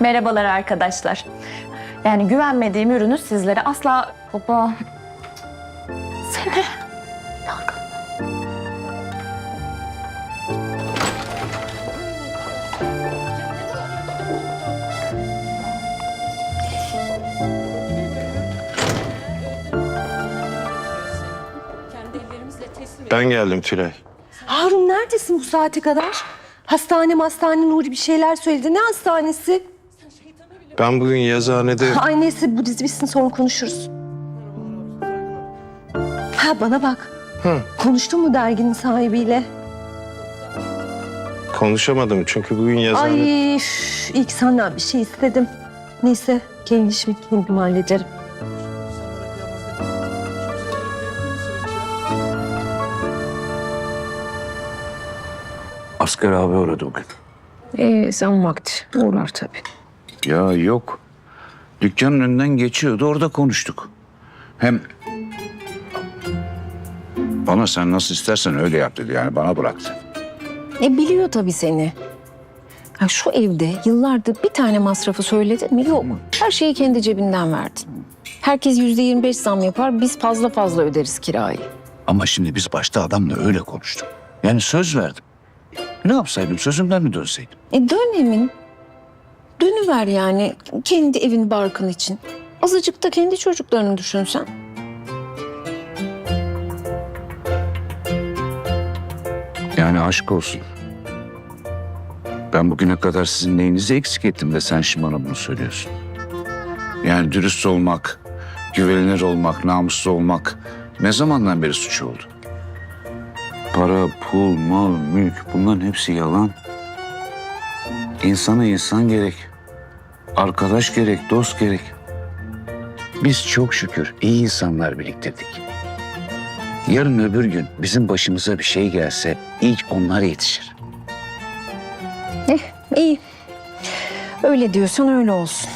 Merhabalar arkadaşlar. Yani güvenmediğim ürünü sizlere asla... Baba... Seni... Ben geldim Tülay. Harun neredesin bu saate kadar? Hastane hastane Nuri bir şeyler söyledi. Ne hastanesi? Ben bugün yazıhanede... Ay neyse bu dizi bitsin sonra konuşuruz. Ha bana bak. Hı. Konuştun mu derginin sahibiyle? Konuşamadım çünkü bugün yazıhanede... Ay üf, ilk senden bir şey istedim. Neyse kendi işimi kendim hallederim. Asker abi uğradı bugün. Ee, zam vakti. Uğrar tabii. Ya yok. Dükkanın önünden geçiyordu orada konuştuk. Hem bana sen nasıl istersen öyle yap dedi yani bana bıraktı. E biliyor tabii seni. Ya şu evde yıllardır bir tane masrafı söyledin mi? Yok. Her şeyi kendi cebinden verdin. Herkes yüzde yirmi beş zam yapar. Biz fazla fazla öderiz kirayı. Ama şimdi biz başta adamla öyle konuştuk. Yani söz verdim. Ne yapsaydım sözümden mi dönseydim? E dön Emin. Dönüver yani kendi evin barkın için. Azıcık da kendi çocuklarını düşünsen. Yani aşk olsun. Ben bugüne kadar sizin neyinizi eksik ettim de sen şimdi bana bunu söylüyorsun. Yani dürüst olmak, güvenilir olmak, namuslu olmak ne zamandan beri suç oldu? Para, pul, mal, mülk bunların hepsi yalan. İnsana insan gerek. Arkadaş gerek, dost gerek. Biz çok şükür iyi insanlar biriktirdik. Yarın öbür gün bizim başımıza bir şey gelse ilk onlar yetişir. Eh iyi. Öyle diyorsan öyle olsun.